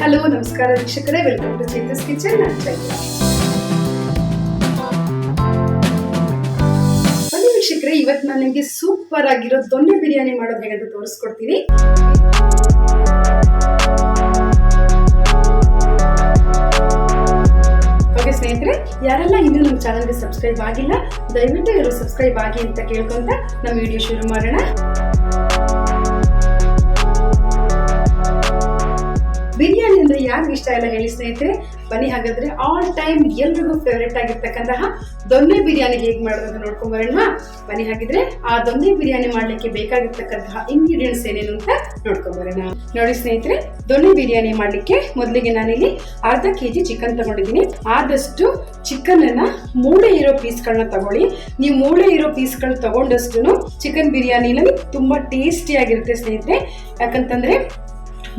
Hello ನಮಸ್ಕಾರ ವೀಕ್ಷಕರೇ welcome to ಚೇತಸ್ kitchen ನಾನು ಚೈತ್ರ. ಬನ್ನಿ ವೀಕ್ಷಕರೇ ಇವತ್ತು ನಾನು ನಿಮಗೆ ಸೂಪರ್ ಆಗಿರೋ ದೊಣ್ಣೆ ಬಿರಿಯಾನಿ ಮಾಡೋದು ಹೇಗೆ ಅಂತ ತೋರಿಸ್ಕೊಡ್ತೀನಿ. ಓಕೆ ಸ್ನೇಹಿತರೆ, ಯಾರೆಲ್ಲ ಇನ್ನೂ ನಮ್ಮ ಚಾನಲ್ಗೆ ಸಬ್ಸ್ಕ್ರೈಬ್ ಆಗಿಲ್ಲ, ದಯವಿಟ್ಟು ಇವರು ಸಬ್ಸ್ಕ್ರೈಬ್ ಆಗಿ ಅಂತ ಕೇಳ್ಕೊಂತ ನಮ್ಮ ವಿಡಿಯೋ ಶುರು ಮಾಡೋಣ. ಬಿರಿಯಾನಿ ಅಂದ್ರೆ ಯಾರಿಗೆ ಇಷ್ಟ ಇಲ್ಲ ಹೇಳಿ ಸ್ನೇಹಿತರೆ, ಬನ್ನಿ ಹಾಗಾದ್ರೆ ಆಲ್ ಟೈಮ್ ಎಲ್ರಿಗೂ ಫೇವ್ರೆಟ್ ಆಗಿರ್ತಕ್ಕಂತಹ ದೊನ್ನೆ ಬಿರಿಯಾನಿ ಹೇಗೆ ಮಾಡೋದು ಅಂತ ನೋಡ್ಕೊಂಡ್ ಬರೋಣ ಬನ್ನಿ ಹಾಗಿದ್ರೆ ಆ ದೊನ್ನೆ ಬಿರಿಯಾನಿ ಮಾಡ್ಲಿಕ್ಕೆ ಬೇಕಾಗಿರ್ತಕ್ಕಂತಹ ಇಂಗ್ರೀಡಿಯೆಂಟ್ಸ್ ಏನೇನು ಅಂತ ನೋಡ್ಕೊಂಡ್ ಬರೋಣ. ನೋಡಿ ಸ್ನೇಹಿತರೆ, ದೊನ್ನೆ ಬಿರಿಯಾನಿ ಮಾಡ್ಲಿಕ್ಕೆ ಮೊದಲಿಗೆ ನಾನಿಲ್ಲಿ ಅರ್ಧ ಕೆ ಜಿ ಚಿಕನ್ ತಗೊಂಡಿದ್ದೀನಿ. ಆದಷ್ಟು ಚಿಕನ್ ಅನ್ನ ಮೂಳೆ ಇರೋ ಪೀಸ್ಗಳನ್ನ ತಗೊಳ್ಳಿ. ನೀವು ಮೂಳೆ ಇರೋ ಪೀಸ್ಗಳು ತಗೊಂಡಷ್ಟು ಚಿಕನ್ ಬಿರಿಯಾನಿಲಿ ತುಂಬಾ ಟೇಸ್ಟಿ ಆಗಿರುತ್ತೆ ಸ್ನೇಹಿತರೆ. ಯಾಕಂತಂದ್ರೆ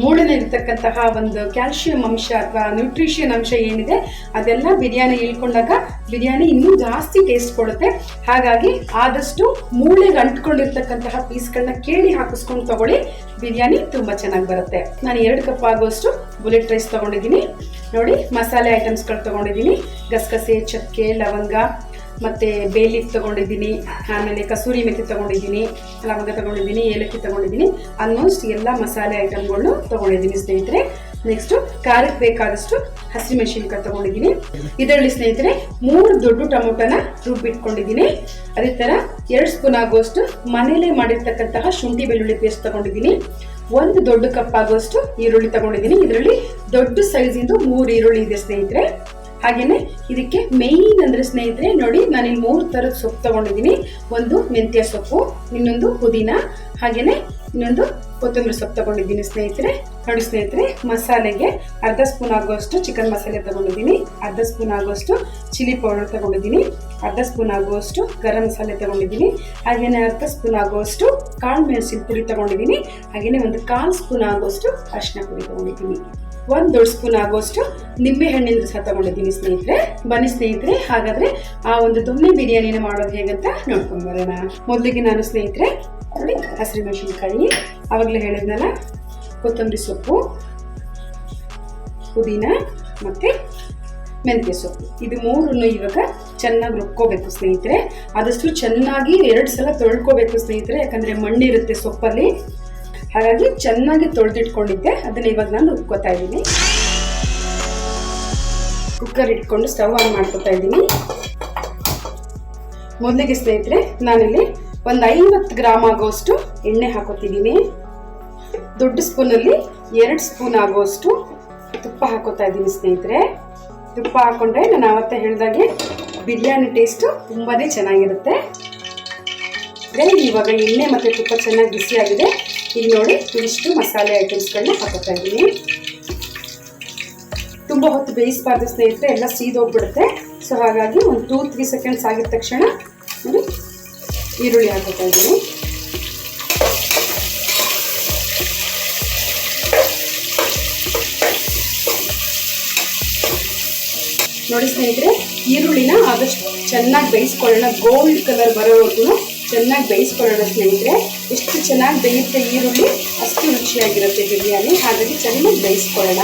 ಮೂಳೆನ ಇರ್ತಕ್ಕಂತಹ ಒಂದು ಕ್ಯಾಲ್ಶಿಯಂ ಅಂಶ ಅಥವಾ ನ್ಯೂಟ್ರಿಷನ್ ಅಂಶ ಏನಿದೆ, ಅದೆಲ್ಲ ಬಿರಿಯಾನಿ ಇಳ್ಕೊಂಡಾಗ ಬಿರಿಯಾನಿ ಇನ್ನೂ ಜಾಸ್ತಿ ಟೇಸ್ಟ್ ಕೊಡುತ್ತೆ. ಹಾಗಾಗಿ ಆದಷ್ಟು ಮೂಳೆಗೆ ಅಂಟ್ಕೊಂಡಿರ್ತಕ್ಕಂತಹ ಪೀಸ್ಗಳನ್ನ ಕೇಳಿ ಹಾಕಿಸ್ಕೊಂಡು ತಗೊಳ್ಳಿ, ಬಿರಿಯಾನಿ ತುಂಬ ಚೆನ್ನಾಗಿ ಬರುತ್ತೆ. ನಾನು ಎರಡು ಕಪ್ ಆಗುವಷ್ಟು ಬುಲೆಟ್ ರೈಸ್ ತಗೊಂಡಿದ್ದೀನಿ. ನೋಡಿ, ಮಸಾಲೆ ಐಟಮ್ಸ್ಗಳು ತಗೊಂಡಿದ್ದೀನಿ. ಗಸಗಸೆ, ಚಕ್ಕೆ, ಲವಂಗ ಮತ್ತು ಬೇಲಿ ತಗೊಂಡಿದ್ದೀನಿ, ಆಮೇಲೆ ಕಸೂರಿ ಮೆಥಿ ತಗೊಂಡಿದ್ದೀನಿ ಲವಂಗ ತಗೊಂಡಿದ್ದೀನಿ, ಏಲಕ್ಕಿ ತಗೊಂಡಿದ್ದೀನಿ ಆಲ್ಮೋಸ್ಟ್ ಎಲ್ಲ ಮಸಾಲೆ ಐಟಮ್ಗಳನ್ನು ತಗೊಂಡಿದ್ದೀನಿ ಸ್ನೇಹಿತರೆ. ನೆಕ್ಸ್ಟು ಖಾರಕ್ಕೆ ಬೇಕಾದಷ್ಟು ಹಸಿಮೆಣಸಿನ್ಕಾಯಿ ತಗೊಂಡಿದ್ದೀನಿ. ಇದರಲ್ಲಿ ಸ್ನೇಹಿತರೆ ಮೂರು ದೊಡ್ಡ ಟೊಮೊಟೊನ ರುಬ್ಬಿಟ್ಕೊಂಡಿದ್ದೀನಿ. ಅದೇ ಥರ ಎರಡು ಸ್ಪೂನ್ ಆಗುವಷ್ಟು ಮನೇಲೇ ಮಾಡಿರ್ತಕ್ಕಂತಹ ಶುಂಠಿ ಬೆಳ್ಳುಳ್ಳಿ ಪೇಸ್ಟ್ ತಗೊಂಡಿದ್ದೀನಿ. ಒಂದು ದೊಡ್ಡ ಕಪ್ ಆಗುವಷ್ಟು ಈರುಳ್ಳಿ ತಗೊಂಡಿದ್ದೀನಿ. ಇದರಲ್ಲಿ ದೊಡ್ಡ ಸೈಜಿಂದು ಮೂರು ಈರುಳ್ಳಿ ಇದೆ ಸ್ನೇಹಿತರೆ. ಹಾಗೇನೆ ಇದಕ್ಕೆ ಮೇಯ್ನ್ ಅಂದರೆ ಸ್ನೇಹಿತರೆ ನೋಡಿ ನಾನಿಲ್ಲಿ ಮೂರು ಥರದ ಸೊಪ್ಪು ತಗೊಂಡಿದ್ದೀನಿ. ಒಂದು ಮೆಂತ್ಯ ಸೊಪ್ಪು, ಇನ್ನೊಂದು ಪುದೀನ ಹಾಗೆಯೇ ಇನ್ನೊಂದು ಕೊತ್ತಂಬರಿ ಸೊಪ್ಪು ತಗೊಂಡಿದ್ದೀನಿ ಸ್ನೇಹಿತರೆ. ನೋಡಿ ಸ್ನೇಹಿತರೆ, ಮಸಾಲೆಗೆ ಅರ್ಧ ಸ್ಪೂನ್ ಆಗುವಷ್ಟು ಚಿಕನ್ ಮಸಾಲೆ ತಗೊಂಡಿದ್ದೀನಿ. ಅರ್ಧ ಸ್ಪೂನ್ ಆಗುವಷ್ಟು ಚಿಲ್ಲಿ ಪೌಡರ್ ತಗೊಂಡಿದ್ದೀನಿ. ಅರ್ಧ ಸ್ಪೂನ್ ಆಗುವಷ್ಟು ಗರಂ ಮಸಾಲೆ ತಗೊಂಡಿದ್ದೀನಿ. ಹಾಗೇನೆ ಅರ್ಧ ಸ್ಪೂನ್ ಆಗುವಷ್ಟು ಕಾಳು ಮೆಣಸಿನ ಪುಡಿ ತಗೊಂಡಿದ್ದೀನಿ. ಹಾಗೆಯೇ ಒಂದು ಕಾಲು ಸ್ಪೂನ್ ಆಗುವಷ್ಟು ಅರಿಶಿನ ಪುಡಿ ತಗೊಂಡಿದ್ದೀನಿ. ಒಂದು ದೊಡ್ಡ ಸ್ಪೂನ್ ಆಗುವಷ್ಟು ನಿಂಬೆ ಹಣ್ಣಿನ ರಸ ತಗೊಂಡಿದ್ದೀನಿ ಸ್ನೇಹಿತರೆ. ಬನ್ನಿ ಸ್ನೇಹಿತರೆ, ಹಾಗಾದ್ರೆ ಆ ಒಂದು ದೊಣ್ಣೆ ಬಿರಿಯಾನಿನ ಮಾಡೋದು ಹೇಗಂತ ನೋಡ್ಕೊಂಡ್ ಬರೋಣ. ಮೊದಲಿಗೆ ನಾನು ಸ್ನೇಹಿತರೆ ನೋಡಿ ಹಸಿರು ಮೆಣಸಿನ್ಕಾಯಿ ಆವಾಗಲೇ ಹೇಳಿದ್ನಲ್ಲ, ಕೊತ್ತಂಬರಿ ಸೊಪ್ಪು, ಪುದೀನ ಮತ್ತೆ ಮೆಂತ್ಯ ಸೊಪ್ಪು. ಇದು ಮೂರನ್ನು ಇವಾಗ ಚೆನ್ನಾಗಿ ರುಬ್ಕೋಬೇಕು ಸ್ನೇಹಿತರೆ. ಆದಷ್ಟು ಚೆನ್ನಾಗಿ ಎರಡು ಸಲ ತೊಳ್ಕೋಬೇಕು ಸ್ನೇಹಿತರೆ, ಯಾಕಂದ್ರೆ ಮಣ್ಣಿರುತ್ತೆ ಸೊಪ್ಪಲ್ಲಿ. ಹಾಗಾಗಿ ಚೆನ್ನಾಗಿ ತೊಳೆದಿಟ್ಕೊಂಡಿದ್ದೆ. ಅದನ್ನ ಇವಾಗ ನಾನು ರುಬ್ಕೋತಾ ಇದ್ದೀನಿ. ಕುಕ್ಕರ್ ಇಟ್ಕೊಂಡು ಸ್ಟವ್ ಆನ್ ಮಾಡ್ಕೊತಾ ಇದ್ದೀನಿ. ಮೊದಲಿಗೆ ಸ್ನೇಹಿತರೆ, ನಾನಿಲ್ಲಿ ಒಂದು ಐವತ್ತು ಗ್ರಾಮ್ ಆಗೋಷ್ಟು ಎಣ್ಣೆ ಹಾಕೋತಿದ್ದೀನಿ. ದೊಡ್ಡ ಸ್ಪೂನಲ್ಲಿ ಎರಡು ಸ್ಪೂನ್ ಆಗೋಷ್ಟು ತುಪ್ಪ ಹಾಕೋತಾ ಇದ್ದೀನಿ ಸ್ನೇಹಿತರೆ. ತುಪ್ಪ ಹಾಕೊಂಡ್ರೆ ನಾನು ಆವತ್ತೇ ಹೇಳಿದಾಗೆ ಬಿರಿಯಾನಿ ಟೇಸ್ಟು ತುಂಬಾ ಚೆನ್ನಾಗಿರುತ್ತೆ. ಇವಾಗ ಎಣ್ಣೆ ಮತ್ತು ತುಪ್ಪ ಚೆನ್ನಾಗಿ ಬಿಸಿಯಾಗಿದೆ ಈಗ ನೋಡಿ ಇದಿಷ್ಟು ಮಸಾಲೆ ಐಟಮ್ಸ್ಗಳನ್ನ ಹಾಕೋತಾ ಇದ್ದೀನಿ. ತುಂಬ ಹೊತ್ತು ಬೇಯಿಸಬಾರ್ದು ಸ್ನೇಹಿತರೆ, ಎಲ್ಲ ಸೀದೋಗ್ಬಿಡುತ್ತೆ ಸೊ ಹಾಗಾಗಿ ಒಂದು ಟೂ ತ್ರೀ ಸೆಕೆಂಡ್ಸ್ ಆಗಿದ ತಕ್ಷಣ ನೋಡಿ ಈರುಳ್ಳಿ ಹಾಕೋತಾ ಇದ್ದೀನಿ. ನೋಡಿ ಸ್ನೇಹಿತರೆ, ಈರುಳ್ಳಿನ ಆದಷ್ಟು ಚೆನ್ನಾಗಿ ಬೇಯಿಸ್ಕೊಳ್ಳೋಣ. ಗೋಲ್ಡ್ ಕಲರ್ ಬರೋವರೆಗೂ ಚೆನ್ನಾಗಿ ಬೇಯಿಸ್ಕೊಳ್ಳೋಣ ಸ್ನೇಹಿತರೆ. ಎಷ್ಟು ಚೆನ್ನಾಗಿ ಬೇಯುತ್ತೆ ಈರುಳ್ಳಿ, ಅಷ್ಟು ರುಚಿಯಾಗಿರುತ್ತೆ ಬಿರಿಯಾನಿ. ಹಾಗಾಗಿ ಚೆನ್ನಾಗಿ ಬೇಯಿಸ್ಕೊಳ್ಳೋಣ.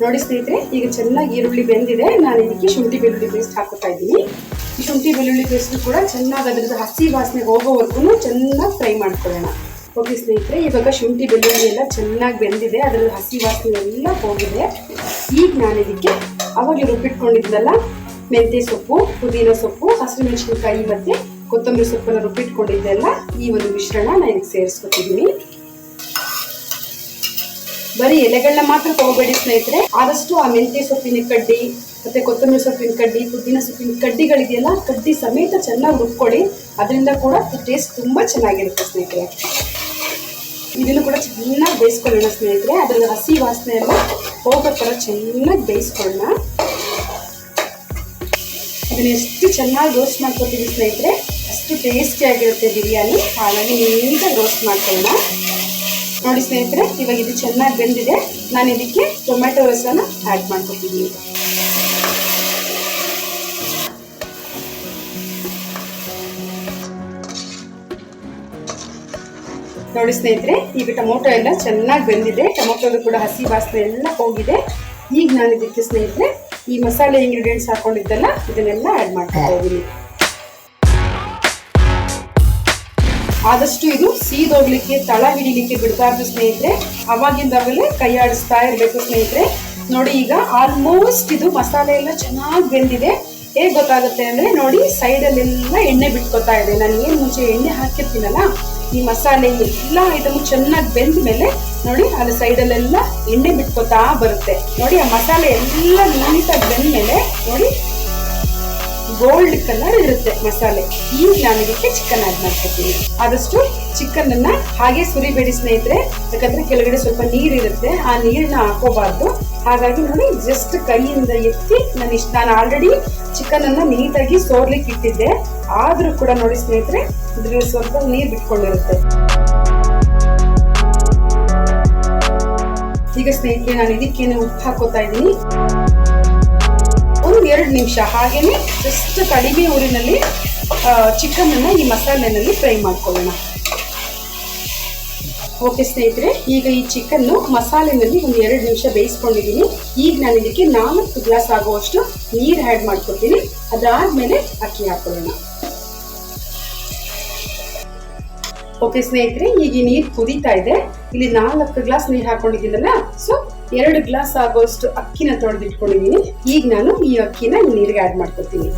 ನೋಡಿ ಸ್ನೇಹಿತರೆ, ಈಗ ಚೆನ್ನಾಗಿ ಈರುಳ್ಳಿ ಬೆಂದಿದೆ. ನಾನು ಇದಕ್ಕೆ ಶುಂಠಿ ಬೆಳ್ಳುಳ್ಳಿ ಪೇಸ್ಟ್ ಹಾಕೋತಾ ಇದ್ದೀನಿ. ಈ ಶುಂಠಿ ಬೆಳ್ಳುಳ್ಳಿ ಪೇಸ್ಟ್ ಕೂಡ ಚೆನ್ನಾಗಿ ಅದ್ರದ್ದು ಹಸಿ ವಾಸನೆ ಹೋಗೋವರೆಗೂ ಚೆನ್ನಾಗಿ ಫ್ರೈ ಮಾಡ್ಕೊಳ್ಳೋಣ. ಓಕೆ ಸ್ನೇಹಿತರೆ, ಇವಾಗ ಶುಂಠಿ ಬೆಳ್ಳುಳ್ಳಿ ಎಲ್ಲ ಚೆನ್ನಾಗಿ ಬೆಂದಿದೆ. ಅದರ ಹಸಿ ವಾಸನೆ ಎಲ್ಲ ಹೋಗಿದೆ. ಈಗ ನಾನು ಇದಕ್ಕೆ ಅವಾಗ ರುಬ್ಬಿಟ್ಕೊಂಡಿದ್ನಲ್ಲ, ಮೆಂತ್ಯ ಸೊಪ್ಪು, ಪುದೀನ ಸೊಪ್ಪು, ಹಸಿರು ಮೆಣಸಿನಕಾಯಿ ಮತ್ತೆ ಕೊತ್ತಂಬರಿ ಸೊಪ್ಪನ್ನು ರುಬ್ಬಿಟ್ಕೊಂಡಿದ್ದೆಲ್ಲ ಈ ಒಂದು ಮಿಶ್ರಣ ನಾನು ಇದಕ್ಕೆ ಸೇರಿಸ್ಕೊತಿದ್ದೀನಿ. ಬರೀ ಎಲೆಗಳನ್ನ ಮಾತ್ರ ತಗೋಬೇಡಿ ಸ್ನೇಹಿತರೆ. ಆದಷ್ಟು ಆ ಮೆಂತ್ಯ ಸೊಪ್ಪಿನ ಕಡ್ಡಿ, ಮತ್ತೆ ಕೊತ್ತಂಬರಿ ಸೊಪ್ಪಿನ ಕಡ್ಡಿ, ಪುದೀನ ಸೊಪ್ಪಿನ ಕಡ್ಡಿಗಳಿದೆಯಲ್ಲ, ಕಡ್ಡಿ ಸಮೇತ ಚೆನ್ನಾಗಿ ರುಬ್ಕೊಳ್ಳಿ. ಅದರಿಂದ ಕೂಡ ಟೇಸ್ಟ್ ತುಂಬಾ ಚೆನ್ನಾಗಿರುತ್ತೆ ಸ್ನೇಹಿತರೆ. ಇದನ್ನು ಕೂಡ ಚೆನ್ನಾಗಿ ಬೇಯಿಸ್ಕೊಳ್ಳೋಣ ಸ್ನೇಹಿತರೆ. ಅದರ ಹಸಿ ವಾಸನೆ ಎಲ್ಲ ಹೋಗೋ ಥರ ಚೆನ್ನಾಗಿ ಬೇಯಿಸ್ಕೊಳ್ಳೋಣ. ಅದನ್ನ ಎಷ್ಟು ಚೆನ್ನಾಗಿ ರೋಸ್ಟ್ ಮಾಡ್ಕೊತೀವಿ ಸ್ನೇಹಿತರೆ. ಅಷ್ಟು ಟೇಸ್ಟಿ ಆಗಿರುತ್ತೆ ಬಿರಿಯಾನಿ. ಹಾಗಾಗಿ ನೀಟಾಗಿ ರೋಸ್ಟ್ ಮಾಡ್ಕೊಳ್ಳೋಣ. ನೋಡಿ ಸ್ನೇಹಿತರೆ, ಇವಾಗ ಇದು ಚೆನ್ನಾಗಿ ಬೆಂದಿದೆ. ನಾನು ಇದಕ್ಕೆ ಟೊಮೆಟೊ ರಸನ ಆ್ಯಡ್ ಮಾಡ್ಕೊತಿದ್ದೀನಿ ನೋಡಿ ಸ್ನೇಹಿತರೆ ಈಗ ಟೊಮೊಟೊ ಎಲ್ಲ ಚೆನ್ನಾಗಿ ಬೆಂದಿದೆ. ಟೊಮೊಟೊದು ಕೂಡ ಹಸಿ ವಾಸನೆ ಎಲ್ಲ ಹೋಗಿದೆ. ಈಗ ನಾನು ಇದಕ್ಕೆ ಸ್ನೇಹಿತರೆ, ಈ ಮಸಾಲೆ ಇಂಗ್ರೀಡಿಯೆಂಟ್ಸ್ ಹಾಕೊಂಡಿದ್ದೆಲ್ಲ ಇದನ್ನೆಲ್ಲ ಆ್ಯಡ್ ಮಾಡ್ತಾ ಹೋಗಿನಿ ಆದಷ್ಟು ಇದು ಸೀದೋಗ್ಲಿಕ್ಕೆ, ತಳ ಹಿಡಿಲಿಕ್ಕೆ ಬಿಡಬಾರ್ದು ಸ್ನೇಹಿತರೆ. ಅವಾಗಿಂದಾಗಲೇ ಕೈ ಆಡಿಸ್ತಾ ಇರಬೇಕು ಸ್ನೇಹಿತರೆ. ನೋಡಿ ಈಗ ಆಲ್ಮೋಸ್ಟ್ ಇದು ಮಸಾಲೆ ಎಲ್ಲ ಚೆನ್ನಾಗಿ ಬೆಂದಿದೆ. ಹೇಗೆ ಗೊತ್ತಾಗುತ್ತೆ ಅಂದರೆ ನೋಡಿ ಸೈಡಲ್ಲೆಲ್ಲ ಎಣ್ಣೆ ಬಿಟ್ಕೊತಾ ಇದೆ. ನಾನು ಏನು ಮುಂಚೆ ಎಣ್ಣೆ ಹಾಕಿರ್ತೀನಲ್ಲ, ಈ ಮಸಾಲೆ ಎಲ್ಲ ಐಟಮ್ ಚೆನ್ನಾಗಿ ಬೆಂದ ಮೇಲೆ ನೋಡಿ ಅಲ್ಲಿ ಸೈಡಲ್ಲೆಲ್ಲ ಎಣ್ಣೆ ಬಿಟ್ಕೊತಾ ಬರುತ್ತೆ. ನೋಡಿ ಆ ಮಸಾಲೆ ಎಲ್ಲ ನೀಟಾಗಿ ಬೆಂದ ಮೇಲೆ ನೋಡಿ ಗೋಲ್ಡ್ ಕಲರ್ ಇರುತ್ತೆ ಮಸಾಲೆ. ಈಗ ನಾನು ಇದಕ್ಕೆ ಚಿಕನ್ ಆಡ್ ಮಾಡ್ಕೊತೀನಿ. ಆದಷ್ಟು ಚಿಕನ್ ಅನ್ನ ಹಾಗೆ ಸುರಿಬೇಡಿ ಸ್ನೇಹಿತರೆ. ಯಾಕಂದ್ರೆ ಕೆಳಗಡೆ ಸ್ವಲ್ಪ ನೀರಿರುತ್ತೆ ಆ ನೀರನ್ನ ಹಾಕೋಬಾರ್ದು. ಹಾಗಾಗಿ ನಾನು ಜಸ್ಟ್ ಕೈಯಿಂದ ಎತ್ತಿ ನಾನು ಇಷ್ಟ ನಾನು ಆಲ್ರೆಡಿ ಚಿಕನ್ ಅನ್ನ ನೀಟಾಗಿ ಸೋರ್ಲಿಕ್ಕೆ ಇಟ್ಟಿದ್ದೆ. ಆದ್ರೂ ಕೂಡ ನೋಡಿ ಸ್ನೇಹಿತರೆ, ಇದ್ರಲ್ಲಿ ಸ್ವಲ್ಪ ನೀರು ಬಿಟ್ಕೊಂಡಿರುತ್ತೆ. ಈಗ ಸ್ನೇಹಿತರೆ ನಾನು ಇದಕ್ಕೇನೆ ಉಪ್ಪು ಹಾಕೋತಾ ಇದ್ದೀನಿ. ಎರಡು ನಿಮಿಷ ಹಾಗೆಯೇ ಜಸ್ಟ್ ಕಡಿಮೆ ಊರಿನಲ್ಲಿ ಚಿಕನ್ ಅನ್ನ ಈ ಮಸಾಲೆನಲ್ಲಿ ಫ್ರೈ ಮಾಡ್ಕೊಳ್ಳೋಣ. ಓಕೆ ಸ್ನೇಹಿತರೆ, ಈಗ ಈ ಚಿಕನ್ನು ಮಸಾಲೆನಲ್ಲಿ ಒಂದು ಎರಡು ನಿಮಿಷ ಬೇಯಿಸ್ಕೊಂಡಿದ್ದೀನಿ. ಈಗ ನಾನು ಇದಕ್ಕೆ ನಾಲ್ಕು ಗ್ಲಾಸ್ ಆಗುವಷ್ಟು ನೀರು ಆ್ಯಡ್ ಮಾಡ್ಕೊತೀನಿ ಅದಾದಮೇಲೆ ಅಕ್ಕಿ ಹಾಕೊಳ್ಳೋಣ. ಓಕೆ ಸ್ನೇಹಿತರೆ, ಈಗ ನೀರು ಕುದೀತಾ ಇದೆ. ಇಲ್ಲಿ ನಾಲ್ಕು ಗ್ಲಾಸ್ ನೀರು ಹಾಕೊಂಡಿದ್ದೀನಲ್ಲ ಸೊ ಎರಡು ಗ್ಲಾಸ್ ಆಗೋಷ್ಟು ಅಕ್ಕಿನ ತೊಳೆದಿಟ್ಕೊಂಡಿದ್ದೀನಿ. ಈಗ ನಾನು ಈ ಅಕ್ಕಿನ ನೀರಿಗೆ ಆ್ಯಡ್ ಮಾಡ್ಕೊತೀನಿ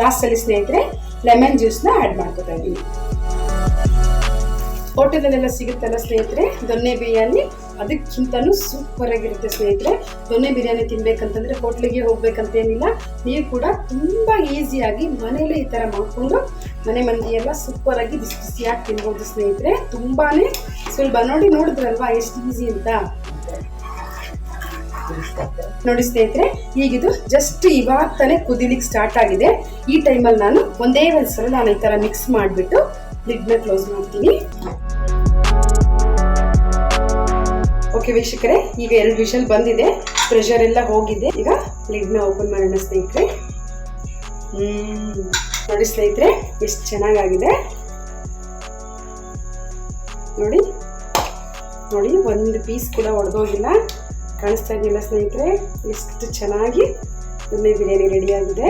ಲಾಸ್ಟ್ ಅಲ್ಲಿ ಸ್ನೇಹಿತರೆ ಲೆಮನ್ ಜ್ಯೂಸ್ನ ಆ್ಯಡ್ ಮಾಡ್ಕೊತಾ ಇದ್ದೀನಿ. ಹೋಟೆಲಲ್ಲೆಲ್ಲ ಸಿಗುತ್ತಲ್ಲ ಸ್ನೇಹಿತರೆ, ದೊನ್ನೆ ಬಿರಿಯಾನಿ? ಅದಕ್ಕಿಂತನೂ ಸೂಪರ್ ಆಗಿರುತ್ತೆ ಸ್ನೇಹಿತರೆ. ದೊನ್ನೆ ಬಿರಿಯಾನಿ ತಿನ್ಬೇಕಂತಂದ್ರೆ ಹೋಟ್ಲಿಗೆ ಹೋಗ್ಬೇಕಂತೇನಿಲ್ಲ. ನೀವು ಕೂಡ ತುಂಬಾ ಈಸಿಯಾಗಿ ಮನೇಲೆ ಈ ತರ ಮಾಡಿಕೊಂಡು ಮನೆ ಮಂದಿ ಎಲ್ಲ ಸೂಪರ್ ಆಗಿ ಬಿಸಿ ಬಿಸಿಯಾಗಿ ತಿನ್ಬೋದು ಸ್ನೇಹಿತರೆ. ತುಂಬಾನೇ ಸುಲಭ ನೋಡಿ, ನೋಡಿದ್ರಲ್ವಾ? ಎಷ್ಟು ಈಸಿ ಅಂತ? ನೋಡಿ ಸ್ನೇಹಿತರೆ, ಈಗಿದು ಜಸ್ಟ್ ಇವಾಗ ತಾನೇ ಕುದಿಲಿಕ್ಕೆ ಸ್ಟಾರ್ಟ್ ಆಗಿದೆ. ಈ ಟೈಮಲ್ಲಿ ನಾನು ಒಂದೇ ಒಂದ್ಸಲ ನಾನು ಈ ಥರ ಮಿಕ್ಸ್ ಮಾಡಿಬಿಟ್ಟು ಲಿಡ್ನ ಕ್ಲೋಸ್ ಮಾಡ್ತೀನಿ. ಓಕೆ ವೀಕ್ಷಕರೇ, ಈಗ ಎರಡು ವಿಷಲ್ ಬಂದಿದೆ. ಪ್ರೆಷರ್ ಎಲ್ಲ ಹೋಗಿದೆ. ಈಗ ಲಿಡ್ನ ಓಪನ್ ಮಾಡೋಣ ಸ್ನೇಹಿತರೆ. ಹ್ಮ್. ನೋಡಿ ಸ್ನೇಹಿತರೆ, ಎಷ್ಟು ಚೆನ್ನಾಗಾಗಿದೆ. ನೋಡಿ. ನೋಡಿ, ಒಂದು ಪೀಸ್ ಕೂಡ ಒಡೆದೋಗಿಲ್ಲ. ಕಾಣಿಸ್ತಾ ಇದೆಯಲ್ಲ ಸ್ನೇಹಿತರೆ? ಎಷ್ಟು ಚೆನ್ನಾಗಿ ದೊನ್ನೆ ಬಿರಿಯಾನಿ ರೆಡಿ ಆಗಿದೆ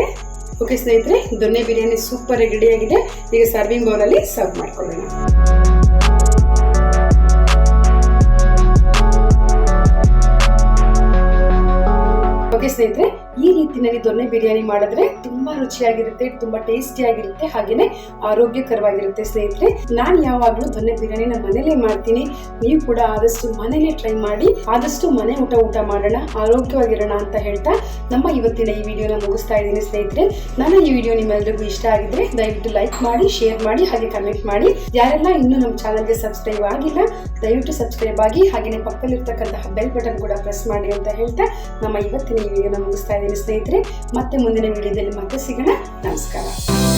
ಓಕೆ ಸ್ನೇಹಿತರೆ ದೊನ್ನೆ ಬಿರಿಯಾನಿ ಸೂಪರ್ ರೆಡಿ ಆಗಿದೆ ಈಗ ಸರ್ವಿಂಗ್ ಬೌಲಲ್ಲಿ ಸರ್ವ್ ಮಾಡ್ಕೊಳ್ಳೋಣ. ಓಕೆ ಸ್ನೇಹಿತರೆ ಈ ರೀತಿಯಲ್ಲಿ ದೊನ್ನೆ ಬಿರಿಯಾನಿ ಮಾಡಿದ್ರೆ ತುಂಬಾ ರುಚಿಯಾಗಿರುತ್ತೆ, ತುಂಬಾ ಟೇಸ್ಟಿ ಆಗಿರುತ್ತೆ ಹಾಗೇನೆ ಆರೋಗ್ಯಕರವಾಗಿರುತ್ತೆ ಸ್ನೇಹಿತರೆ. ನಾನು ಯಾವಾಗಲೂ ದೊನ್ನೆ ಬಿರಿಯಾನಿನ ಮನೇಲೆ ಮಾಡ್ತೀನಿ. ನೀವು ಕೂಡ ಆದಷ್ಟು ಮನೇಲೆ ಟ್ರೈ ಮಾಡಿ, ಆದಷ್ಟು ಮನೆ ಊಟ ಊಟ ಮಾಡೋಣ, ಆರೋಗ್ಯವಾಗಿರೋಣ ಅಂತ ಹೇಳ್ತಾ ನಮ್ಮ ಇವತ್ತಿನ ಈ ವಿಡಿಯೋನ ಮುಗಿಸ್ತಾ ಇದ್ದೀನಿ ಸ್ನೇಹಿತರೆ. ನನ್ನ ಈ ವಿಡಿಯೋ ನಿಮ್ಮೆಲ್ಲರಿಗೂ ಇಷ್ಟ ಆಗಿದ್ರೆ ದಯವಿಟ್ಟು ಲೈಕ್ ಮಾಡಿ, ಶೇರ್ ಮಾಡಿ, ಹಾಗೆ ಕಮೆಂಟ್ ಮಾಡಿ. ಯಾರೆಲ್ಲ ಇನ್ನೂ ನಮ್ಮ ಚಾನಲ್ಗೆ ಸಬ್ಸ್ಕ್ರೈಬ್ ಆಗಿಲ್ಲ, ದಯವಿಟ್ಟು ಸಬ್ಸ್ಕ್ರೈಬ್ ಆಗಿ ಹಾಗೆಯೇ ಪಕ್ಕದಲ್ಲಿರ್ತಕ್ಕಂತಹ ಬೆಲ್ ಬಟನ್ ಕೂಡ ಪ್ರೆಸ್ ಮಾಡಿ ಅಂತ ಹೇಳ್ತಾ ನಮ್ಮ ಇವತ್ತಿನ ಈ ವಿಡಿಯೋನ ಮುಗಿಸ್ತಾ ಇದ್ದೀನಿ. ಸ್ನೇಹಿತರೆ ಮತ್ತೆ ಮುಂದಿನ ವಿಡಿಯೋದಲ್ಲಿ ಮತ್ತೆ ಸಿಗೋಣ. ನಮಸ್ಕಾರ.